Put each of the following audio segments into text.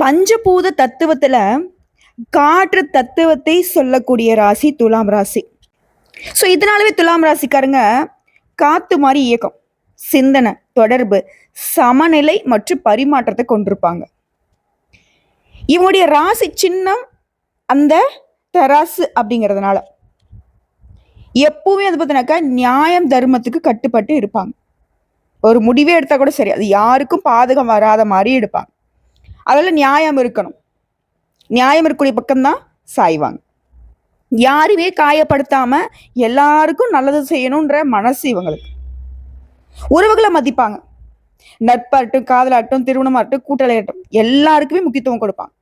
பஞ்சபூத தத்துவத்தில் காற்று தத்துவத்தை சொல்லக்கூடிய ராசி துலாம் ராசி. ஸோ இதனாலவே துலாம் ராசிக்காரங்க காத்து மாதிரி இயக்கம் சிந்தனை தொடர்பு சமநிலை மற்றும் பரிமாற்றத்தை கொண்டிருப்பாங்க. இவங்களுடைய ராசி சின்னம் அந்த தராசு அப்படிங்கிறதுனால. எப்பவுமே அது பார்த்தீங்கன்னாக்கா நியாயம் தர்மத்துக்கு கட்டுப்பட்டு இருப்பாங்க. ஒரு முடிவே எடுத்தால் கூட சரி அது யாருக்கும் பாதகம் வராத மாதிரி எடுப்பாங்க. அதில் நியாயம் இருக்கணும். நியாயம் இருக்கக்கூடிய பக்கம்தான் சாய்வாங்க. யாருமே காயப்படுத்தாமல் எல்லாருக்கும் நல்லது செய்யணுன்ற மனசு இவங்களுக்கு. உறவுகளை மதிப்பாங்க. நட்பாகட்டும் காதலாகட்டும் திருமணமாகட்டும் கூட்டலையாகட்டும் எல்லாருக்குமே முக்கியத்துவம் கொடுப்பாங்க.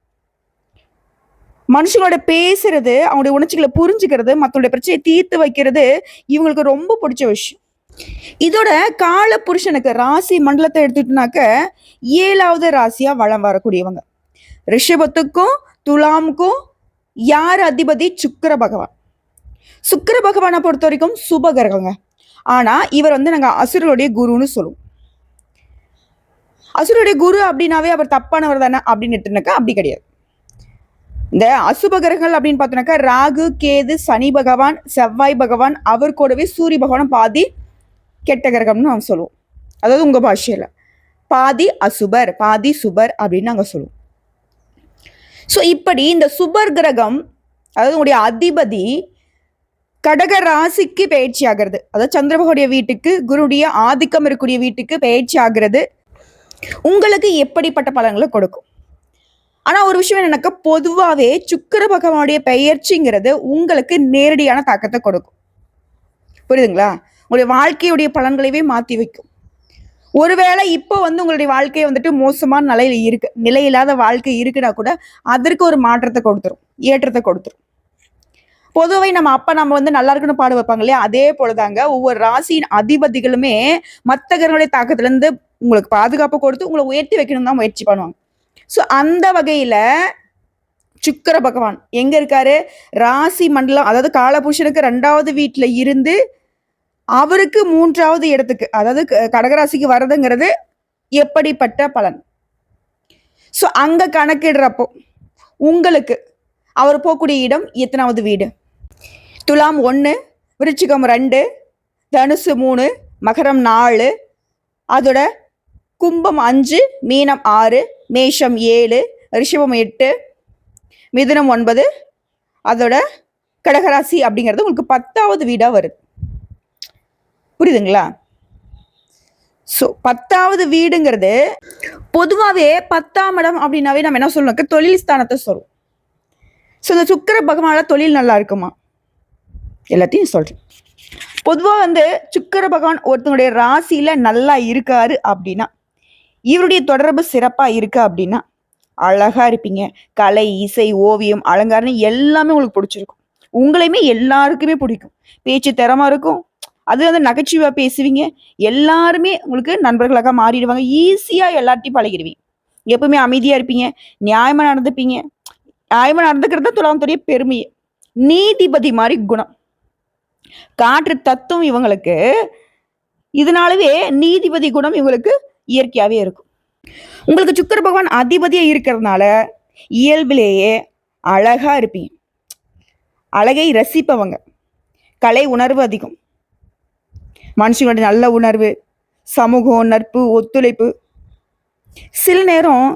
மனுஷங்களோட பேசுறது அவங்களுடைய உணர்ச்சிகளை புரிஞ்சுக்கிறது மற்றவங்களுடைய பிரச்சனையை தீர்த்து வைக்கிறது இவங்களுக்கு ரொம்ப பிடிச்ச விஷயம். இதோட கால புருஷனுக்கு ராசி மண்டலத்தை எடுத்துட்டோம்னாக்க ஏழாவது ராசியா வளம் வரக்கூடியவங்க. ரிஷபத்துக்கும் துலாமுக்கும் யார் அதிபதி? சுக்கர பகவான். சுக்கர பகவானை பொறுத்த வரைக்கும் சுபகரகங்க. ஆனா இவர் வந்து நாங்க அசுரருடைய குருன்னு சொல்லுவோம். அசுரருடைய குரு அப்படின்னாவே அவர் தப்பானவர் தானே அப்படின்னுட்டுனாக்கா அப்படி கிடையாது. இந்த அசுப அப்படின்னு பார்த்தோம்னாக்கா ராகு கேது சனி பகவான் செவ்வாய் பகவான் அவர் கூடவே சூரிய பகவான் பாதி கெட்ட கிரகம்னு நாங்கள் சொல்லுவோம். அதாவது உங்கள் பாஷையில். பாதி அசுபர் பாதி சுபர் அப்படின்னு நாங்கள் சொல்லுவோம். ஸோ இப்படி இந்த சுபர் கிரகம் அதாவது உங்களுடைய அதிபதி கடக ராசிக்கு பயிற்சி ஆகிறது. அதாவது சந்திரபகனுடைய வீட்டுக்கு குருடைய ஆதிக்கம் இருக்கக்கூடிய வீட்டுக்கு பயிற்சி ஆகிறது. உங்களுக்கு எப்படிப்பட்ட பலன்களை கொடுக்கும்? ஆனால் ஒரு விஷயம் என்னன்னாக்கா பொதுவாகவே சுக்கர பகவானுடைய பெயர்ச்சிங்கிறது உங்களுக்கு நேரடியான தாக்கத்தை கொடுக்கும். புரியுதுங்களா? உங்களுடைய வாழ்க்கையுடைய பலன்களையே மாற்றி வைக்கும். ஒருவேளை இப்போ வந்து உங்களுடைய வாழ்க்கை வந்துட்டு மோசமான நிலையில் இருக்கு நிலையில்லாத வாழ்க்கை இருக்குன்னா கூட அதற்கு ஒரு மாற்றத்தை கொடுத்துரும் ஏற்றத்தை கொடுத்துரும். பொதுவை நம்ம அப்பா நம்ம வந்து நல்லா இருக்குன்னு பாடு வைப்பாங்க இல்லையா? அதே போலதாங்க ஒவ்வொரு ராசியின் அதிபதிகளுமே மற்ற கிரகங்களுடைய தாக்கத்திலேருந்து உங்களுக்கு பாதுகாப்பு கொடுத்து உங்களை உயர்த்தி வைக்கணும் தான் முயற்சி பண்ணுவாங்க. ஸோ அந்த வகையில் சுக்கிர பகவான் எங்கே இருக்காரு? ராசி மண்டலம் அதாவது காலபூஷனுக்கு ரெண்டாவது வீட்டில் இருந்து அவருக்கு மூன்றாவது இடத்துக்கு அதாவது க- கடகராசிக்கு வர்றதுங்கிறது எப்படிப்பட்ட பலன்? ஸோ அங்கே கணக்கிடுறப்போ உங்களுக்கு அவர் போகக்கூடிய இடம் எத்தனாவது வீடு? துலாம் ஒன்று விருச்சிகம் ரெண்டு தனுசு மூணு மகரம் நாலு அதோட கும்பம் அஞ்சு மீனம் ஆறு மேஷம் ஏழு ரிஷபம் எட்டு மிதுனம் ஒன்பது அதோட கடகராசி அப்படிங்கிறது உங்களுக்கு பத்தாவது வீடாக வருது. புரியுதுங்களா? ஸோ பத்தாவது வீடுங்கிறது பொதுவாகவே பத்தாம் இடம் அப்படின்னாவே நம்ம என்ன சொல்லணும் தொழில் ஸ்தானத்தை சொல்லுவோம் ஸோ இந்த சுக்கர பகவானால தொழில் நல்லா இருக்குமா? எல்லாத்தையும் சொல்கிறேன் பொதுவாக வந்து சுக்கர பகவான் ஒருத்தனுடைய ராசியில் நல்லா இருக்காரு அப்படின்னா இவருடைய தொடர்பு சிறப்பாக இருக்கா அப்படின்னா அழகா இருப்பீங்க. கலை இசை ஓவியம் அலங்காரம் எல்லாமே உங்களுக்கு பிடிச்சிருக்கும். உங்களையுமே எல்லாருக்குமே பிடிக்கும். பேச்சு திறமா இருக்கும். அது வந்து நகைச்சுவாக பேசுவீங்க. எல்லாருமே உங்களுக்கு நண்பர்களாக மாறிடுவாங்க. ஈஸியாக எல்லார்ட்டையும் பழகிடுவீங்க. எப்பவுமே அமைதியாக இருப்பீங்க. நியாயமாக நடந்துப்பீங்க. நியாயமாக நடந்துக்கிறது துலாமத்துடைய பெருமையை நீதிபதி மாதிரி குணம். காற்று தத்துவம் இவங்களுக்கு. இதனாலவே நீதிபதி குணம் இவங்களுக்கு இயற்கையாகவே இருக்கும். உங்களுக்கு சுக்கர பகவான் அதிபதியாக இருக்கிறதுனால இயல்பிலேயே அழகாக இருப்பீங்க. அழகை ரசிப்பவங்க. கலை உணர்வு அதிகம். மனுஷங்களோட நல்ல உணர்வு சமூகம் நட்பு ஒத்துழைப்பு. சில நேரம்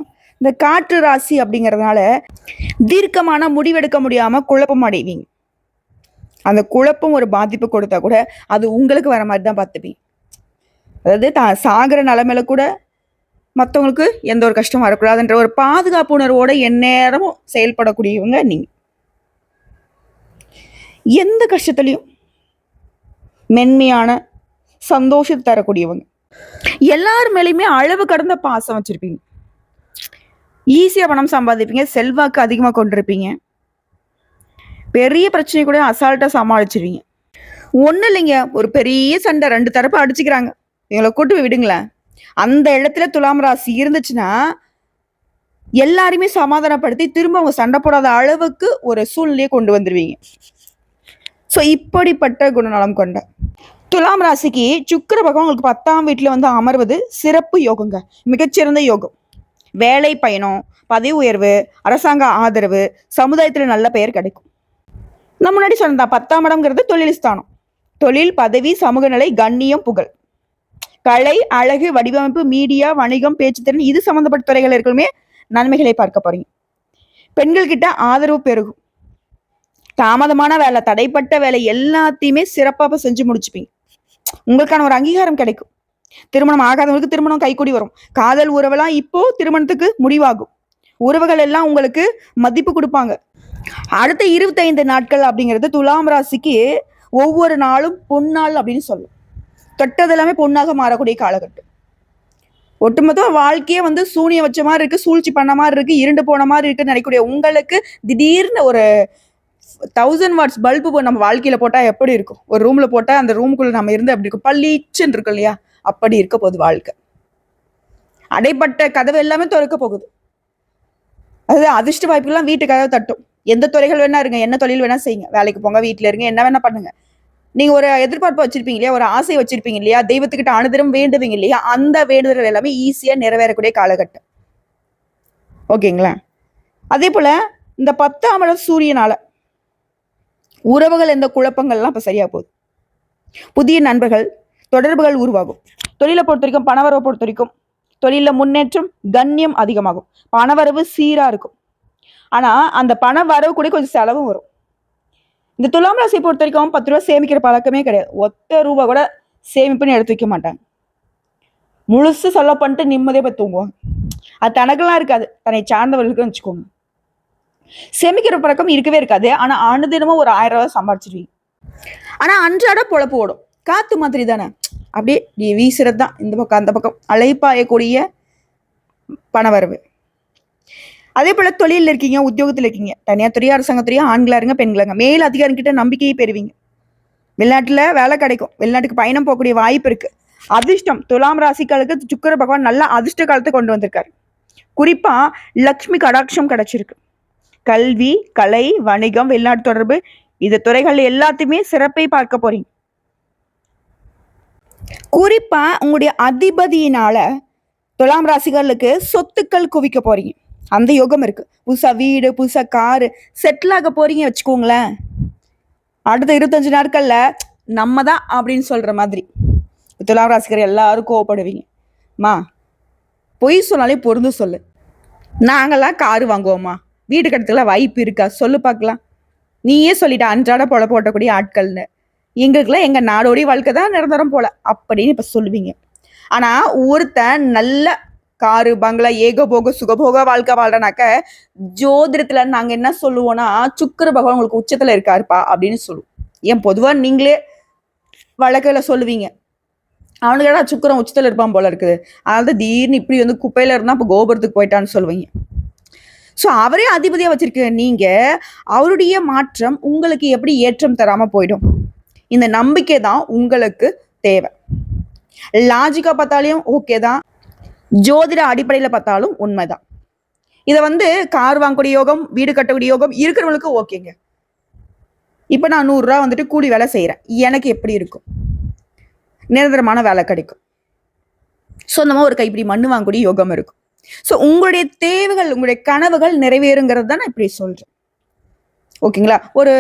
இந்த காற்று ராசி அப்படிங்கிறதுனால தீர்க்கமான முடிவெடுக்க முடியாமல் குழப்பம் அடைவீங்க. அந்த குழப்பம் ஒரு பாதிப்பு கொடுத்தா கூட அது உங்களுக்கு வர மாதிரி தான் பார்த்துப்பீங்க. அதாவது தான் சாகிற நிலமையில கூட மற்றவங்களுக்கு எந்த ஒரு கஷ்டம் வரக்கூடாதுன்ற ஒரு பாதுகாப்பு உணர்வோடு எந்நேரமும் செயல்படக்கூடியவங்க நீங்கள் எந்த கஷ்டத்துலையும் மென்மையான சந்தோஷத்தை தரக்கூடியவங்க. எல்லார் மேலேயுமே அளவு கடந்த பாசம் வச்சிருப்பீங்க. ஈஸியாக பணம் சம்பாதிப்பீங்க செல்வாக்கு அதிகமாக கொண்டிருப்பீங்க. பெரிய பிரச்சனை கூட அசால்ட்டாக சமாளிச்சிருவீங்க. ஒன்றும் இல்லைங்க ஒரு பெரிய சண்டை ரெண்டு தரப்பு அடிச்சுக்கிறாங்க. இவங்களை கூட்டு போய் விடுங்களேன். அந்த இடத்துல துலாம் ராசி இருந்துச்சுன்னா எல்லாருமே சமாதானப்படுத்தி திரும்ப அவங்க சண்டை போடாத அளவுக்கு ஒரு சூழ்நிலையை கொண்டு வந்துடுவீங்க ஸோ இப்படிப்பட்ட குணநலம் கொண்ட துலாம் ராசிக்கு சுக்கிர பகவான் உங்களுக்கு பத்தாம் வீட்டில் வந்து அமர்வது சிறப்பு யோகங்க. மிகச்சிறந்த யோகம். வேலை பயணம் பதவி உயர்வு அரசாங்க ஆதரவு சமுதாயத்தில் நல்ல பெயர் கிடைக்கும். நான் முன்னாடி சொன்னதா பத்தாம் இடம்ங்கிறது தொழில் ஸ்தானம். தொழில் பதவி சமூக நிலை கண்ணியம் புகழ். கலை அழகு வடிவமைப்பு மீடியா வணிகம் பேச்சுத்திறன் இது சம்மந்தப்பட்ட துறைகள் இருக்குமே நன்மைகளை பார்க்க போறீங்க. பெண்கள்கிட்ட ஆதரவு பெருகும். தாமதமான வேலை தடைப்பட்ட வேலை எல்லாத்தையுமே சிறப்பாக செஞ்சு முடிச்சுப்பீங்க. உங்களுக்கான ஒரு அங்கீகாரம் கிடைக்கும். திருமணம் ஆகாதவங்களுக்கு திருமணம் கைக்கூடி வரும். காதல் உறவெல்லாம் இப்போ திருமணத்துக்கு முடிவாகும். உறவுகள் எல்லாம் உங்களுக்கு மதிப்பு கொடுப்பாங்க. அடுத்த இருபத்தைந்து நாட்கள் அப்படிங்கிறது துலாம் ராசிக்கு ஒவ்வொரு நாளும் பொன்னாள் அப்படின்னு சொல்லும். தொட்டது எல்லாமே பொண்ணாக மாறக்கூடிய காலகட்டம். ஒட்டுமொத்த வாழ்க்கையே வந்து சூனிய வச்ச மாதிரி இருக்கு சூழ்ச்சி பண்ண மாதிரி இருக்கு இருண்டு போன மாதிரி இருக்குன்னு நினைக்கக்கூடிய உங்களுக்கு திடீர்னு ஒரு தௌசண்ட் வாட்ஸ் பல்பு நம்ம வாழ்க்கையில் போட்டால் எப்படி இருக்கும்? ஒரு ரூமில் போட்டால் அந்த ரூமுக்குள்ளே நம்ம இருந்து அப்படி இருக்கும்? பளிச்சுன்னு இருக்கும் இல்லையா? அப்படி இருக்க போகுது வாழ்க்கை. அடைப்பட்ட கதவு எல்லாமே திறக்க போகுது. அது அதிர்ஷ்ட வாய்ப்புகள்லாம் வீட்டு கதவை தட்டும். எந்த துறைகள் வேணா இருங்க என்ன தொழில் வேணா செய்யுங்க. வேலைக்கு போங்க வீட்டில் இருங்க என்ன வேணா பண்ணுங்க. நீங்கள் ஒரு எதிர்பார்ப்பு வச்சிருப்பீங்க இல்லையா? ஒரு ஆசை வச்சிருப்பீங்க இல்லையா? தெய்வத்துக்கிட்ட அனுதினம் வேண்டுவீங்க இல்லையா? அந்த வேண்டுதல்கள் எல்லாமே ஈஸியாக நிறைவேறக்கூடிய காலகட்டம். ஓகேங்களா? அதே போல இந்த பத்தாம் இடம் சூரியனால உறவுகள் எந்த குழப்பங்கள்லாம் இப்போ சரியாக போகுது. புதிய நண்பர்கள் தொடர்புகள் உருவாகும். தொழிலை பொறுத்த வரைக்கும் பணவரவை பொறுத்த வரைக்கும் தொழிலில் முன்னேற்றம் கண்ணியம் அதிகமாகும். பணவரவு சீராக இருக்கும். ஆனால் அந்த பண வரவு கூட கொஞ்சம் செலவும் வரும். இந்த துலாம் ராசியை பொறுத்த வரைக்கும் பத்து ரூபா சேமிக்கிற பழக்கமே கிடையாது. ஒத்த ரூபா கூட சேமிப்புன்னு எடுத்து வைக்க மாட்டாங்க. முழுசு செலவு பண்ணிட்டு நிம்மதியாக போய் தூங்குவாங்க. அது தனக்கெல்லாம் இருக்காது. தன்னை சார்ந்தவர்களுக்குன்னு வச்சுக்கோங்க. சேமிக்கிற பழக்கம் இருக்கவே இருக்காது. ஆனால் அனுதினமும் ஒரு ஆயிரம் ரூபாய் சம்பாரிச்சிருவீங்க. ஆனால் அன்றாட பொழப்பு ஓடும். காற்று மாதிரி தானே. அப்படியே நீ வீசுறது தான் இந்த பக்கம் அந்த பக்கம். அலைப்பாயக்கூடிய பணவரவு. அதே போல் தொழிலில் இருக்கீங்க உத்தியோகத்தில் இருக்கீங்க. தனியார் துறையா அரசாங்கத்துறையோ ஆண்களாக இருங்க பெண்களாங்க. மேல் அதிகாரிகிட்ட நம்பிக்கையை பெறுவீங்க. வெளிநாட்டில் வேலை கிடைக்கும். வெளிநாட்டுக்கு பயணம் போகக்கூடிய வாய்ப்பு இருக்குது அதிர்ஷ்டம். துலாம் ராசிக்காலுக்கு சுக்கர பகவான் நல்ல அதிர்ஷ்ட காலத்தை கொண்டு வந்திருக்காரு. குறிப்பாக லக்ஷ்மி கடாட்சம் கிடச்சிருக்கு. கல்வி கலை வணிகம் வெளிநாட்டு தொடர்பு இந்த துறைகள் எல்லாத்தையுமே சிறப்பை பார்க்க போறீங்க. குறிப்பா உங்களுடைய அதிபதியினால துலாம் ராசிகளுக்கு சொத்துக்கள் குவிக்க போறீங்க. அந்த யோகம் இருக்கு. புதுசா வீடு புதுசா காரு செட்டில் ஆக போறீங்க வச்சுக்கோங்களேன். அடுத்த இருபத்தஞ்சு நாட்கள்ல நம்ம தான் அப்படின்னு சொல்ற மாதிரி. துலாம் ராசிகர் எல்லாரும் கோவப்படுவீங்க. மா பொய் சொன்னாலே பொருந்து சொல்லு. நாங்கெல்லாம் காரு வாங்குவோம்மா. வீடு கட்டத்துக்குலாம் வாய்ப்பு இருக்கா? சொல்லு பார்க்கலாம். நீயே சொல்லிட்ட அன்றாட போல போட்டக்கூடிய ஆட்கள்னு. எங்களுக்குலாம் எங்கள் நாடோடி வாழ்க்கை தான் நிரந்தரம் போல அப்படின்னு இப்போ சொல்லுவீங்க. ஆனால் ஒருத்தன் நல்ல காரு பங்களா ஏகபோக சுகபோக வாழ்க்கை வாழ்றனாக்க ஜோதிடத்தில் நாங்கள் என்ன சொல்லுவோம்னா சுக்கிர பகவான் உங்களுக்கு உச்சத்தில் இருக்காருப்பா அப்படின்னு சொல்லுவோம். ஏன் பொதுவாக நீங்களே வழக்கில் சொல்லுவீங்க. அவனுக்கு சுக்கரம் உச்சத்தில் இருப்பான் போல இருக்குது. அதாவது திடீர்னு இப்படி வந்து குப்பையில் இருந்தால் அப்போ கோபுரத்துக்கு போயிட்டான்னு சொல்லுவீங்க. ஸோ அவரே அதிபதியாக வச்சுருக்க நீங்கள் அவருடைய மாற்றம் உங்களுக்கு எப்படி ஏற்றம் தராமல் போயிடும்? இந்த நம்பிக்கை தான் உங்களுக்கு தேவை. லாஜிக்காக பார்த்தாலையும் ஓகே தான். ஜோதிட அடிப்படையில் பார்த்தாலும் உண்மைதான் இதை வந்து கார் வாங்கக்கூடிய யோகம் வீடு கட்டக்கூடிய யோகம் இருக்கிறவங்களுக்கு ஓகேங்க இப்போ நான் நூறுரூவா வந்துட்டு கூலி வேலை செய்கிறேன் எனக்கு எப்படி இருக்கும்? நிரந்தரமான வேலை கிடைக்கும். சொந்தமாக ஒரு கைப்பிடி மண்ணு வாங்கக்கூடிய யோகம் இருக்கும். ஸோ உங்களுடைய தேவைகள் உங்களுடைய கனவுகள் நிறைவேறுங்கிறது தான் நான் இப்படி சொல்கிறேன் ஓகேங்களா ஒரு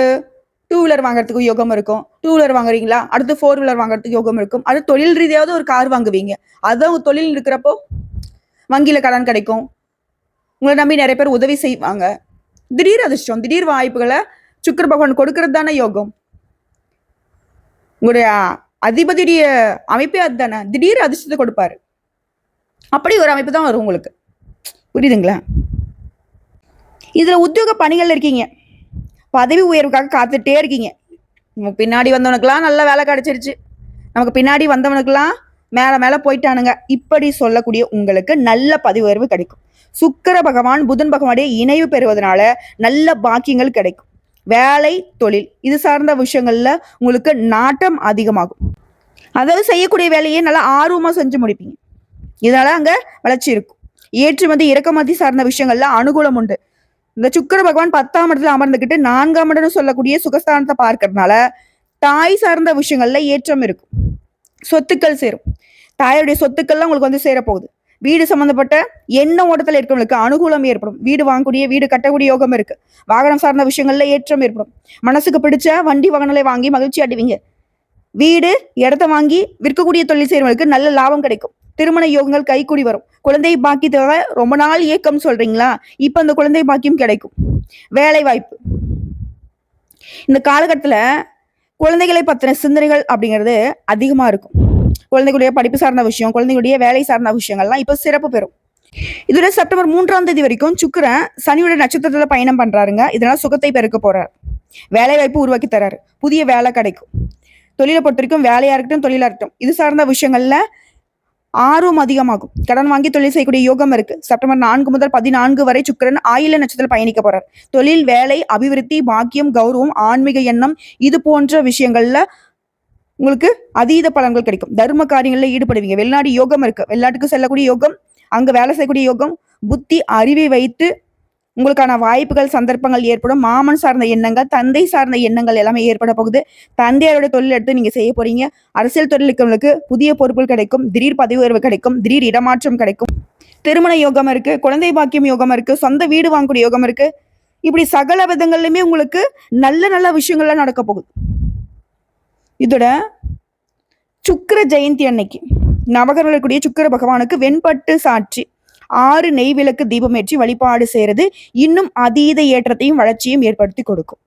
டூ வீலர் வாங்குறதுக்கு யோகம் இருக்கும். டூ வீலர் வாங்குறீங்களா? அடுத்து ஃபோர் வீலர் வாங்குறதுக்கு யோகம் இருக்கும். அது தொழில் ரீதியாவது ஒரு கார் வாங்குவீங்க. அதான் தொழில் இருக்கிறப்போ வங்கியில கடன் கிடைக்கும். உங்களை நம்பி நிறைய பேர் உதவி செய்வாங்க. திடீர் அதிர்ஷ்டம் திடீர் வாய்ப்புகளை சுக்கர பகவான் கொடுக்கறது தானே யோகம். உங்களுடைய அதிபதியுடைய அமைப்பே அதுதானே. திடீர் அதிர்ஷ்டத்தை கொடுப்பாரு. அப்படி ஒரு அமைப்பு தான் வரும் உங்களுக்கு. புரியுதுங்களா? இதில் உத்தியோக பணிகள் இருக்கீங்க. பதவி உயர்வுக்காக காத்துட்டே இருக்கீங்க. நமக்கு பின்னாடி வந்தவனுக்கெல்லாம் நல்ல வேலை கிடச்சிருச்சு. நமக்கு பின்னாடி வந்தவனுக்கெல்லாம் மேலே மேலே போயிட்டானுங்க. இப்படி சொல்லக்கூடிய உங்களுக்கு நல்ல பதவி உயர்வு கிடைக்கும். சுக்கர பகவான் புதன் பகவானுடைய இணைவு பெறுவதனால நல்ல பாக்கியங்கள் கிடைக்கும். வேலை தொழில் இது சார்ந்த விஷயங்களில் உங்களுக்கு நாட்டம் அதிகமாகும். அதாவது செய்யக்கூடிய வேலையை நல்லா ஆர்வமாக செஞ்சு முடிப்பீங்க. இதனால அங்க வளர்ச்சி இருக்கும். ஏற்றுமதி இறக்குமதி சார்ந்த விஷயங்கள்ல அனுகூலம் உண்டு. இந்த சுக்கிர பகவான் பத்தாம் இடத்துல அமர்ந்துகிட்டு நான்காம் இடம்னு சொல்லக்கூடிய சுகஸ்தானத்தை பார்க்கறதுனால தாய் சார்ந்த விஷயங்கள்ல ஏற்றம் இருக்கும். சொத்துக்கள் சேரும். தாயோடைய சொத்துக்கள்லாம் உங்களுக்கு வந்து சேரப்போகுது. வீடு சம்பந்தப்பட்ட எண்ண ஓட்டத்தில் இருக்கவங்களுக்கு அனுகூலம் ஏற்படும். வீடு வாங்கக்கூடிய வீடு கட்டக்கூடிய யோகம் இருக்கு. வாகனம் சார்ந்த விஷயங்கள்ல ஏற்றம் ஏற்படும். மனசுக்கு பிடிச்ச வண்டி வாகனங்களை வாங்கி மகிழ்ச்சி அடைவீங்க. வீடு இடத்த வாங்கி விற்கக்கூடிய தொழில் செய்யறவங்களுக்கு நல்ல லாபம் கிடைக்கும். திருமண யோகங்கள் கைக்கூடி வரும். குழந்தை பாக்கியத்தை ரொம்ப நாள் ஏக்கம் சொல்றீங்களா? இப்ப அந்த குழந்தை பாக்கியம் கிடைக்கும். வேலை வாய்ப்பு இந்த காலகட்டத்துல குழந்தைகளை பத்தின சிந்தனைகள் அப்படிங்கிறது அதிகமா இருக்கும். குழந்தைகளுடைய படிப்பு சார்ந்த விஷயம் குழந்தைகளுடைய வேலை சார்ந்த விஷயங்கள்லாம் இப்போ சிறப்பு பெறும். இதோட செப்டம்பர் மூன்றாம் தேதி வரைக்கும் சுக்கரன் சனியோட நட்சத்திரத்துல பயணம் பண்றாருங்க. இதனால சுகத்தை பெருக்க போறாரு. வேலை வாய்ப்பு உருவாக்கி தராரு. புதிய வேலை கிடைக்கும். தொழிலை பொறுத்த வரைக்கும் வேலையா இருக்கட்டும் தொழிலா இருக்கட்டும். இது சார்ந்த விஷயங்கள்ல ஆர்வம் அதிகமாகும். கடன் வாங்கி தொழில் செய்யக்கூடிய யோகம் இருக்கு. செப்டம்பர் நான்கு முதல் பதினான்கு வரை சுக்கரன் ஆயில நட்சத்திரத்தில் பயணிக்க போறார். தொழில் வேலை அபிவிருத்தி பாக்கியம் கௌரவம் ஆன்மீக எண்ணம் இது போன்ற விஷயங்கள்ல உங்களுக்கு அதீத பலன்கள் கிடைக்கும். தர்ம காரியங்களில் ஈடுபடுவீங்க. வெளிநாடு யோகம் இருக்கு. வெளிநாட்டுக்கு செல்லக்கூடிய யோகம் அங்க வேலை செய்யக்கூடிய யோகம் புத்தி அறிவை வைத்து உங்களுக்கான வாய்ப்புகள் சந்தர்ப்பங்கள் ஏற்படும். மாமன் சார்ந்த எண்ணங்கள் தந்தை சார்ந்த எண்ணங்கள் எல்லாமே ஏற்பட போகுது. தந்தையாரோட தொழில் எடுத்து நீங்க செய்ய போறீங்க. அரசியல் தொழிலுக்கு புதிய பொறுப்புகள் கிடைக்கும். திடீர் பதவி உயர்வு கிடைக்கும். திடீர் இடமாற்றம் கிடைக்கும். திருமண யோகம் இருக்கு. குழந்தை பாக்கியம் யோகம் இருக்கு. சொந்த வீடு வாங்கக்கூடிய யோகம் இருக்கு. இப்படி சகல விதங்கள்லையுமே உங்களுக்கு நல்ல நல்ல விஷயங்கள்லாம் நடக்க போகுது. இதோட சுக்கிர ஜெயந்தி அன்னைக்கு. நவகரக்கூடிய சுக்கிர பகவானுக்கு வெண்பட்டு சாட்சி. ஆறு நெய் விளக்கு தீபமேற்றி வழிபாடு செய்கிறது இன்னும் அதீத ஏற்றத்தையும் வளர்ச்சியும் ஏற்படுத்தி கொடுக்கும்.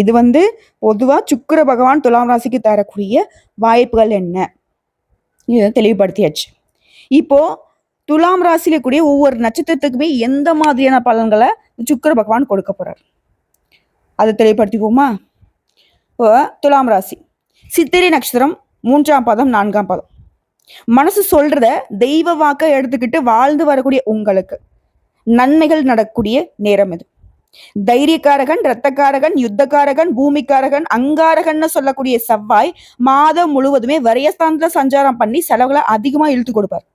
இது வந்து பொதுவாக சுக்கிர பகவான் துலாம் ராசிக்கு தரக்கூடிய வாய்ப்புகள் என்ன? இதை தெளிவுபடுத்தியாச்சு. இப்போ துலாம் ராசியில கூடிய ஒவ்வொரு நட்சத்திரத்துக்குமே எந்த மாதிரியான பலன்களை சுக்கிர பகவான் கொடுக்க போறார்? அதை தெளிவுபடுத்திக்குவோமா? இப்போ துலாம் ராசி சித்திரை நட்சத்திரம் மூன்றாம் பதம் நான்காம் பதம். மனசு சொல்றத தெய்வ வாக்க எடுத்துக்கிட்டு வாழ்ந்து வரக்கூடிய உங்களுக்கு நன்மைகள் நடக்கக்கூடிய நேரம் இது. தைரியக்காரகன் இரத்தக்காரகன் யுத்தக்காரகன் பூமிக்காரகன் அங்காரகன்னு சொல்லக்கூடிய செவ்வாய் மாதம் முழுவதுமே வரையஸ்தானத்துல சஞ்சாரம் பண்ணி செலவுகளை அதிகமா இழுத்து கொடுப்பார்.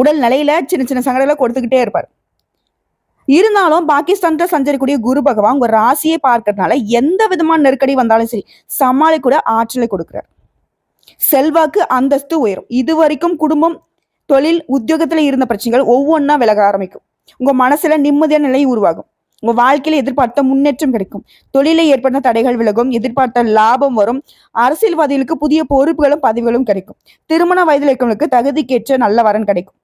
உடல் நிலையில சின்ன சின்ன சங்கடங்களை கொடுத்துக்கிட்டே இருப்பார். இருந்தாலும் பாகிஸ்தான்ல சஞ்சரிக்கூடிய குரு பகவான் உங்க ராசியை பார்க்கறதுனால எந்த விதமான நெருக்கடி வந்தாலும் சரி சமாளிக்கூட ஆற்றலை கொடுக்கிறார். செல்வாக்கு அந்தஸ்து உயரும். இது வரைக்கும் குடும்பம் தொழில் உத்தியோகத்தில் இருந்த பிரச்சனைகள் ஒவ்வொன்றா விலக ஆரம்பிக்கும். உங்கள் மனசில் நிம்மதியான நிலை உருவாகும். உங்கள் வாழ்க்கையில் எதிர்பார்த்த முன்னேற்றம் கிடைக்கும். தொழிலை ஏற்பட்ட தடைகள் விலகும் எதிர்பார்த்த லாபம் வரும். அரசியல்வாதிகளுக்கு புதிய பொறுப்புகளும் பதவிகளும் கிடைக்கும். திருமண வயதில் இருக்கவங்களுக்கு தகுதிக்கேற்ற நல்ல வரன் கிடைக்கும்.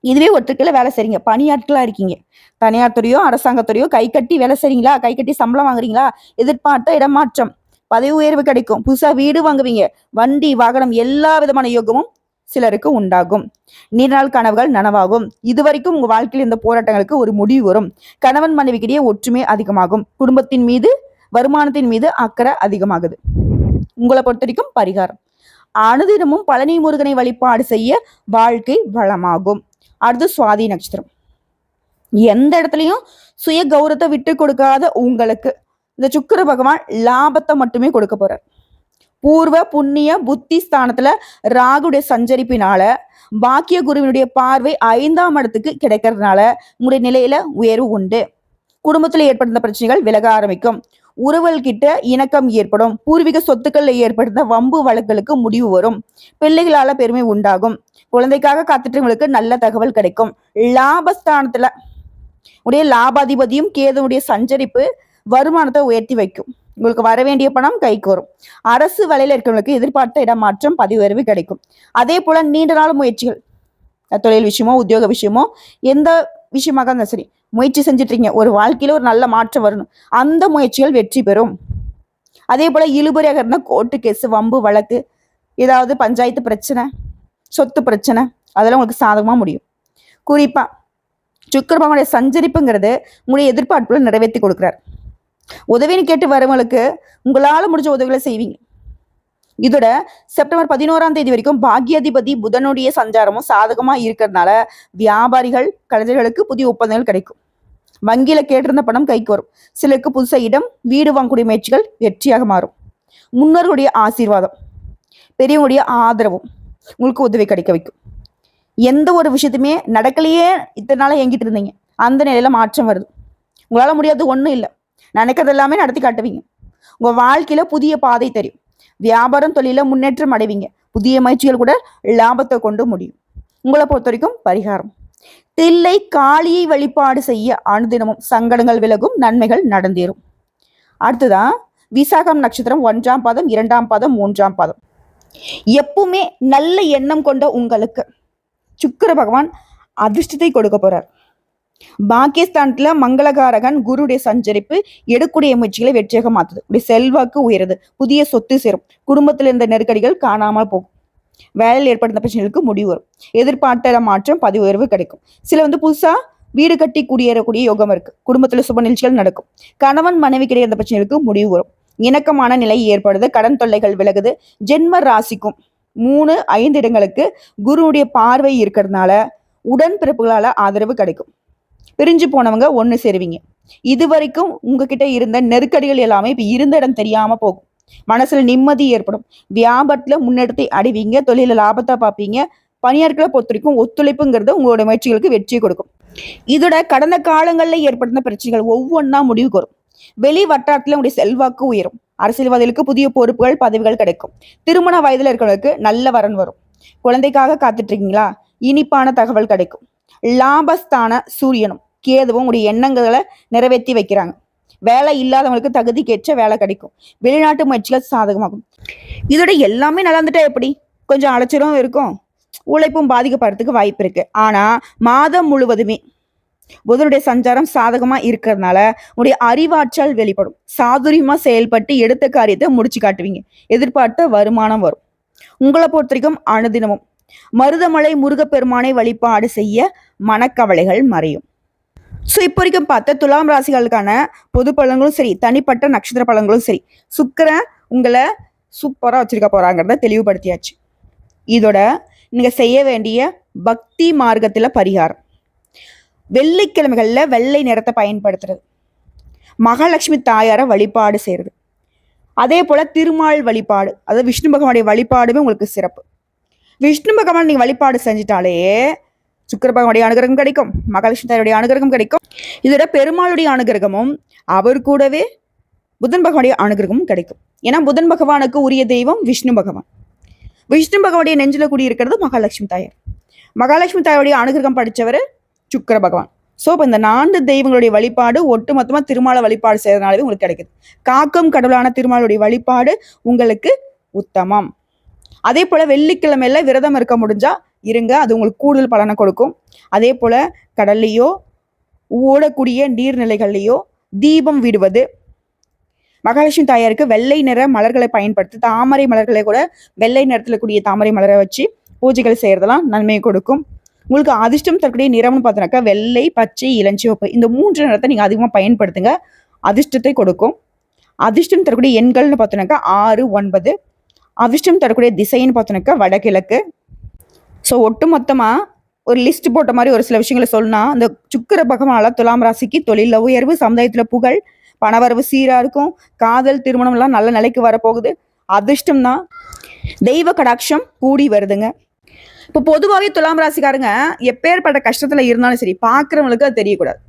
இதுவே ஒருத்தருக்குள்ள வேலை செய்றீங்க. பணியாட்களாக இருக்கீங்க. தனியார் துறையோ அரசாங்கத்துறையோ கை கட்டி வேலை செய்றீங்களா? கை கட்டி சம்பளம் வாங்குறீங்களா? எதிர்பார்த்த இடமாற்றம். பதவி உயர்வு கிடைக்கும். புதுசா வீடு வாங்குவீங்க. வண்டி வாகனம் எல்லா விதமான யோகமும் சிலருக்கு உண்டாகும். நீர்நாள் கனவுகள் நனவாகும். இதுவரைக்கும் உங்க வாழ்க்கையில் இந்த போராட்டங்களுக்கு ஒரு முடிவு வரும். கணவன் மனைவிக்கிடையே ஒற்றுமை அதிகமாகும். குடும்பத்தின் மீது வருமானத்தின் மீது அக்கறை அதிகமாகுது. உங்களை பொறுத்த வரைக்கும் பரிகாரம். அனுதினமும் பழனி முருகனை வழிபாடு செய்ய வாழ்க்கை வளமாகும். அடுத்து சுவாதி நட்சத்திரம். எந்த இடத்துலையும் சுய கௌரவத்தை விட்டு கொடுக்காத உங்களுக்கு இந்த சுக்கிர பகவான் லாபத்தை மட்டுமே கொடுக்க போறார். பூர்வ புண்ணிய புத்தி ஸ்தானத்துல ராகுடைய சஞ்சரிப்பினால பாக்கிய குருவினுடைய பார்வை ஐந்தாம் இடத்துக்கு கிடைக்கிறதுனால உங்களுடைய நிலையில உயர்வு உண்டு. குடும்பத்துல ஏற்படுத்த பிரச்சனைகள் விலக ஆரம்பிக்கும். உறவுகள் கிட்ட இணக்கம் ஏற்படும். பூர்வீக சொத்துக்கள்ல ஏற்படுத்த வம்பு வழக்குகளுக்கு முடிவு வரும். பிள்ளைகளால பெருமை உண்டாகும். குழந்தைக்காக காத்துட்டவங்களுக்கு நல்ல தகவல் கிடைக்கும். லாபஸ்தானத்துல உடைய லாபாதிபதியும் கேதனுடைய சஞ்சரிப்பு வருமானத்தை உயர்த்தி வைக்கும். உங்களுக்கு வர வேண்டிய பணம் கைக்கு வரும் அரசு வலையில் இருக்கிறவங்களுக்கு எதிர்பார்த்த இடமாற்றம் பதவி உயர்வு கிடைக்கும். அதே போல நீண்ட நாள் முயற்சிகள் தொழில் விஷயமோ உத்தியோக விஷயமோ எந்த விஷயமாக இருந்தாலும் சரி முயற்சி செஞ்சுட்டு இருக்கீங்க. ஒரு வாழ்க்கையில ஒரு நல்ல மாற்றம் வரணும். அந்த முயற்சிகள் வெற்றி பெறும். அதே போல இழுபறியாக இருந்தால் கோர்ட்டு கேஸு வம்பு வழக்கு ஏதாவது பஞ்சாயத்து பிரச்சனை சொத்து பிரச்சனை அதெல்லாம் உங்களுக்கு சாதகமாக முடியும். குறிப்பாக சுக்கரபகவனுடைய சஞ்சரிப்புங்கிறது உங்களுடைய எதிர்பார்ப்புகளை நிறைவேற்றி கொடுக்குறார். உதவின்னு கேட்டு வரவங்களுக்கு உங்களால் முடிஞ்ச உதவிகளை செய்வீங்க. இதோட செப்டம்பர் பதினோராம் தேதி வரைக்கும் பாக்யாதிபதி புதனுடைய சஞ்சாரமும் சாதகமாக இருக்கிறதுனால வியாபாரிகள் கலைஞர்களுக்கு புதிய ஒப்பந்தங்கள் கிடைக்கும். வங்கியில் கேட்டிருந்த பணம் கைக்கு வரும். சிலருக்கு புதுசாக இடம் வீடு வாங்கக்கூடிய முயற்சிகள் வெற்றியாக மாறும். முன்னோர்களுடைய ஆசீர்வாதம் பெரியவங்களுடைய ஆதரவும் உங்களுக்கு உதவி கிடைக்க வைக்கும். எந்த ஒரு விஷயத்தையுமே நடக்கலையே இத்தனை நாளாக எங்கிட்டு இருந்தீங்க? அந்த நிலையில மாற்றம் வருது. உங்களால் முடியாது ஒன்றும் இல்லை. நினைக்கிறது எல்லாமே நடத்தி காட்டுவீங்க. உங்க வாழ்க்கையில புதிய பாதை தெரியும். வியாபாரம் தொழில முன்னேற்றம் அடைவீங்க. புதிய முயற்சிகள் கூட லாபத்தை கொண்டு முடியும். உங்களை பொறுத்த வரைக்கும் பரிகாரம். தில்லை காளியை வழிபாடு செய்ய அனுதினமும் சங்கடங்கள் விலகும் நன்மைகள் நடந்தேறும். அடுத்ததான் விசாகம் நட்சத்திரம் ஒன்றாம் பாதம் இரண்டாம் பாதம் மூன்றாம் பாதம். எப்பவுமே நல்ல எண்ணம் கொண்ட உங்களுக்கு சுக்கிர பகவான் அதிர்ஷ்டத்தை கொடுக்க போறார். பாகிஸ்தானத்துல மங்களகாரகன் குருடைய சஞ்சரிப்பு எடுக்கூடிய முயற்சிகளை வெற்றியாக மாத்துது இப்படி செல்வாக்கு உயருது. புதிய சொத்து சேரும். குடும்பத்தில் இருந்த நெருக்கடிகள் காணாமல் போகும். வேலையில் ஏற்படுத்த பிரச்சனைகளுக்கு முடிவு வரும். எதிர்பார்த்த மாற்றம் பதவி உயர்வு கிடைக்கும். சில வந்து புதுசா வீடு கட்டி குடியேறக்கூடிய யோகம் இருக்கு. குடும்பத்துல சுப நிகழ்ச்சிகள் நடக்கும். கணவன் மனைவி கிடையாது பிரச்சனைகளுக்கு முடிவு வரும். இணக்கமான நிலை ஏற்படுது. கடன் தொல்லைகள் விலகுது. ஜென்ம ராசிக்கும் மூணு ஐந்து இடங்களுக்கு குருவுடைய பார்வை இருக்கிறதுனால உடன்பிறப்புகளால ஆதரவு கிடைக்கும். பிரிஞ்சு போனவங்க ஒன்று சேருவீங்க. இது வரைக்கும் உங்ககிட்ட இருந்த நெருக்கடிகள் எல்லாமே இப்போ இருந்த இடம் தெரியாம போகும். மனசுல நிம்மதி ஏற்படும். வியாபாரத்துல முன்னெடுத்து அடைவீங்க தொழில லாபத்தை பார்ப்பீங்க. பணியாட்களை பொறுத்த வரைக்கும் ஒத்துழைப்புங்கிறது உங்களோட முயற்சிகளுக்கு வெற்றி கொடுக்கும். இதோட கடந்த காலங்களில் ஏற்படுத்த பிரச்சனைகள் ஒவ்வொன்றா முடிவுக்கு வரும் வெளி வட்டாரத்துல உங்களுடைய செல்வாக்கு உயரும். அரசியல்வாதிகளுக்கு புதிய பொறுப்புகள் பதவிகள் கிடைக்கும். திருமண வயதில் இருக்கிறவங்களுக்கு நல்ல வரன் வரும். குழந்தைக்காக காத்துட்டு இருக்கீங்களா? இனிப்பான தகவல் கிடைக்கும். லாபஸ்தான சூரியனும் கேதுவும் உடைய எண்ணங்களை நிறைவேற்றி வைக்கிறாங்க. வேலை இல்லாதவங்களுக்கு தகுதிக்கேற்ற வேலை கிடைக்கும். வெளிநாட்டு முயற்சிகள் சாதகமாகும். இதோட எல்லாமே நடந்துட்டா எப்படி? கொஞ்சம் அலைச்சலும் இருக்கும். உழைப்பும் பாதிக்கப்படுறதுக்கு வாய்ப்பு இருக்கு. ஆனா மாதம் முழுவதுமே புதனுடைய சஞ்சாரம் சாதகமா இருக்கிறதுனால உடைய அறிவாற்றல் வெளிப்படும். சாதுரியமா செயல்பட்டு எடுத்த காரியத்தை முடிச்சு காட்டுவீங்க. எதிர்பார்த்த வருமானம் வரும். உங்களை பொறுத்த வரைக்கும் அனுதினமும் மருதமலை முருகப்பெருமானை வழிபாடு செய்ய மனக்கவலைகள் மறையும். ஸோ இப்போ வரைக்கும் பார்த்த துலாம் ராசிகளுக்கான பொது பழங்களும் சரி தனிப்பட்ட நட்சத்திர பழங்களும் சரி சுக்கரன் உங்களை சூப்பராக வச்சிருக்க போகிறாங்கிறத தெளிவுபடுத்தியாச்சு. இதோட நீங்கள் செய்ய வேண்டிய பக்தி மார்க்கத்தில் பரிகாரம். வெள்ளிக்கிழமைகளில் வெள்ளை நிறத்தை பயன்படுத்துறது. மகாலட்சுமி தாயாரை வழிபாடு செய்கிறது அதே போல் திருமால் வழிபாடு அதாவது விஷ்ணு பகவானுடைய வழிபாடுமே உங்களுக்கு சிறப்பு. விஷ்ணு பகவான் நீங்கள் வழிபாடு செஞ்சிட்டாலே சுக்கிர பகவானுடைய அனுகிரகம் கிடைக்கும் மகாலட்சுமி தாயுடைய அனுகிரகம் கிடைக்கும். இதோட பெருமாளுடைய அனுகிரகமும் அவர் கூடவே புதன் பகவானுடைய அனுகிரகமும் கிடைக்கும். ஏன்னா புதன் பகவானுக்கு உரிய தெய்வம் விஷ்ணு பகவான். விஷ்ணு பகவானுடைய நெஞ்சில் கூடியிருக்கிறது மகாலட்சுமி தாயார் மகாலட்சுமி தாயுடைய அனுகிரகம் படித்தவர் சுக்கர பகவான் ஸோ இப்போ இந்த நான்கு தெய்வங்களுடைய வழிபாடு ஒட்டுமொத்தமாக திருமால வழிபாடு செய்யறதுனாலவே உங்களுக்கு கிடைக்குது. காக்கும் கடவுளான திருமாலுடைய வழிபாடு உங்களுக்கு உத்தமம். அதே போல் வெள்ளிக்கிழமையில விரதம் இருக்க முடிஞ்சா இருங்க அது உங்களுக்கு கூடுதல் பலனை கொடுக்கும். அதே போல் கடல்லையோ ஓடக்கூடிய நீர்நிலைகள்லையோ தீபம் விடுவது. மகாலட்சுமி தாயாருக்கு வெள்ளை நிற மலர்களை பயன்படுத்தி தாமரை மலர்களை கூட வெள்ளை நிறத்தில் கூடிய தாமரை மலரை வச்சு பூஜைகள் செய்கிறதெல்லாம் நன்மையை கொடுக்கும். உங்களுக்கு அதிர்ஷ்டம் தரக்கூடிய நிறம்னு பார்த்தோன்னாக்கா வெள்ளை பச்சை இளஞ்சிவப்பு இந்த மூன்று நிறத்தை நீங்கள் அதிகமாக பயன்படுத்துங்க. அதிர்ஷ்டத்தை கொடுக்கும். அதிர்ஷ்டம் தரக்கூடிய எண்கள்னு பார்த்தோன்னாக்கா ஆறு ஒன்பது. அதிர்ஷ்டம் தரக்கூடிய திசைன்னு பார்த்தோன்னாக்கா வடகிழக்கு. ஸோ ஒட்டு மொத்தமாக ஒரு லிஸ்ட் போட்ட மாதிரி ஒரு சில விஷயங்களை சொல்லணும்னா அந்த சுக்கிர பகவானால துலாம் ராசிக்கு தொழிலில் உயர்வு சமுதாயத்தில் புகழ் பணவரவு சீராக இருக்கும். காதல் திருமணம்லாம் நல்ல நிலைக்கு வரப்போகுது. அதிர்ஷ்டம் தான். தெய்வ கடாட்சம் கூடி வருதுங்க. இப்போ பொதுவாகவே துலாம் ராசிக்காரங்க எப்பேற்பட்ட கஷ்டத்தில் இருந்தாலும் சரி பார்க்குறவங்களுக்கு அது தெரியக்கூடாது.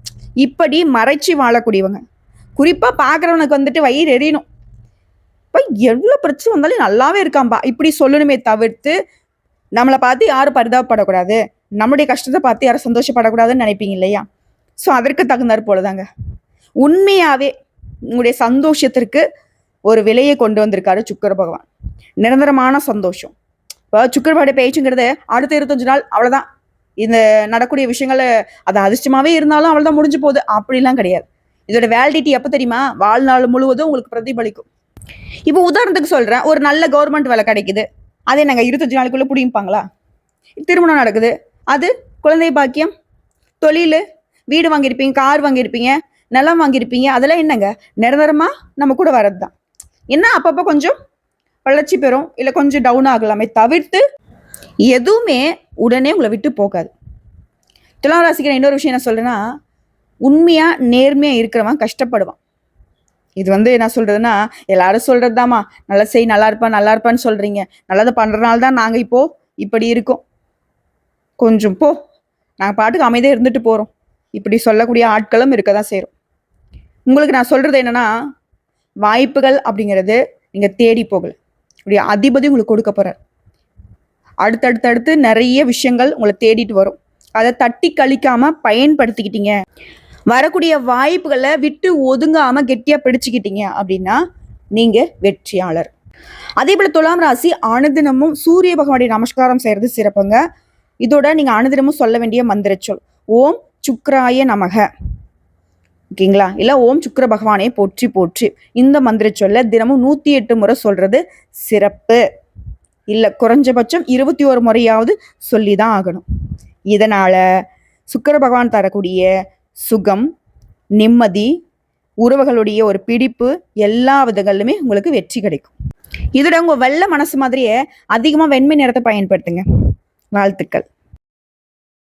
இப்படி மறைச்சி வாழக்கூடியவங்க. குறிப்பாக பார்க்குறவனுக்கு வந்துட்டு வயிறு எரியணும். இப்போ எவ்வளோ பிரச்சனை வந்தாலும் நல்லாவே இருக்காம்பா. இப்படி சொல்லணுமே தவிர்த்து நம்மளை பார்த்து யாரும் பரிதாபப்படக்கூடாது. நம்முடைய கஷ்டத்தை பார்த்து யாரும் சந்தோஷப்படக்கூடாதுன்னு நினைப்பீங்க இல்லையா? ஸோ அதற்கு தகுந்தாற் போலதாங்க. உண்மையாகவே உங்களுடைய சந்தோஷத்திற்கு ஒரு விலையை கொண்டு வந்திருக்காரு சுக்கர பகவான். நிரந்தரமான சந்தோஷம். இப்போ சுக்கரபாடைய பேச்சுங்கிறது அடுத்த இருபத்தஞ்சு நாள் அவ்வளோதான் இந்த நடக்கூடிய விஷயங்கள் அது அதிர்ஷ்டமாகவே இருந்தாலும் அவ்வளோதான் முடிஞ்சு போகுது. அப்படிலாம் கிடையாது. இதோட வேலிடிட்டி எப்போ தெரியுமா? வாழ்நாள் முழுவதும் உங்களுக்கு பிரதிபலிக்கும். இப்போ உதாரணத்துக்கு சொல்கிறேன் ஒரு நல்ல கவர்மெண்ட் வேலை கிடைக்குது. அதே நாங்கள் இருபத்தஞ்சு நாளுக்குள்ளே பிடிப்பாங்களா திருமணம் நடக்குது. அது குழந்தை பாக்கியம் தொழில் வீடு வாங்கியிருப்பீங்க கார் வாங்கியிருப்பீங்க நிலம் வாங்கியிருப்பீங்க அதெல்லாம் என்னங்க? நிரந்தரமாக நம்ம கூட வர்றது தான் என்ன அப்பப்போ கொஞ்சம் வளர்ச்சி பெறும் இல்லை கொஞ்சம் டவுன் ஆகலாமே தவிர்த்து எதுவுமே உடனே உங்களை விட்டு போகாது. துலாம் ராசிக்கு நான் இன்னொரு விஷயம் என்ன சொல்றேன்னா உண்மையாக நேர்மையாக இருக்கிறவன் கஷ்டப்படுவான். இது வந்து என்ன சொல்கிறதுன்னா எல்லாரும் சொல்றதுதாம்மா. நல்லா செய் நல்லா இருப்பான் நல்லா இருப்பான்னு சொல்கிறீங்க நல்லது பண்ணுறதுனால தான் நாங்கள் இப்போ இப்படி இருக்கோம். கொஞ்சம் போ. நாங்கள் பாட்டுக்கு அமைதியாக இருந்துட்டு போகிறோம் இப்படி சொல்லக்கூடிய ஆட்களும் இருக்க தான் செய்கிறோம் உங்களுக்கு நான் சொல்கிறது என்னன்னா வாய்ப்புகள் அப்படிங்கிறது நீங்கள் தேடி போகல. இப்படி அதிபதி உங்களுக்கு கொடுக்க போகிறார் அடுத்தடுத்தடுத்து நிறைய விஷயங்கள் உங்களை தேடிட்டு வரும். அதை தட்டி கழிக்காமல் பயன்படுத்திக்கிட்டீங்க. வரக்கூடிய வாய்ப்புகளை விட்டு ஒதுங்காம கெட்டியா பிடிச்சுக்கிட்டீங்க அப்படின்னா நீங்க வெற்றியாளர். அதே போல துலாம் ராசி அனுதினமும் சூரிய பகவானுடைய நமஸ்காரம் செய்யறது சிறப்புங்க. இதோட நீங்க அனுதினமும் சொல்ல வேண்டிய மந்திர சொல். ஓம் சுக்ராய நமக. ஓகேங்களா? இல்ல ஓம் சுக்கர பகவானே போற்றி போற்றி. இந்த மந்திர சொல்ல தினமும் நூத்தி எட்டு முறை சொல்றது சிறப்பு. இல்ல குறைஞ்சபட்சம் இருபத்தி ஒரு முறையாவது சொல்லி தான் ஆகணும். இதனால சுக்கர பகவான் தரக்கூடிய சுகம் நிம்மதி உறவுகளுடைய ஒரு பிடிப்பு எல்லா விதங்களிலுமே உங்களுக்கு வெற்றி கிடைக்கும். இதோட உங்கள் வெள்ளை மனசு மாதிரியே அதிகமாக வெண்மை நிறத்தை பயன்படுத்துங்க. வாழ்த்துக்கள்.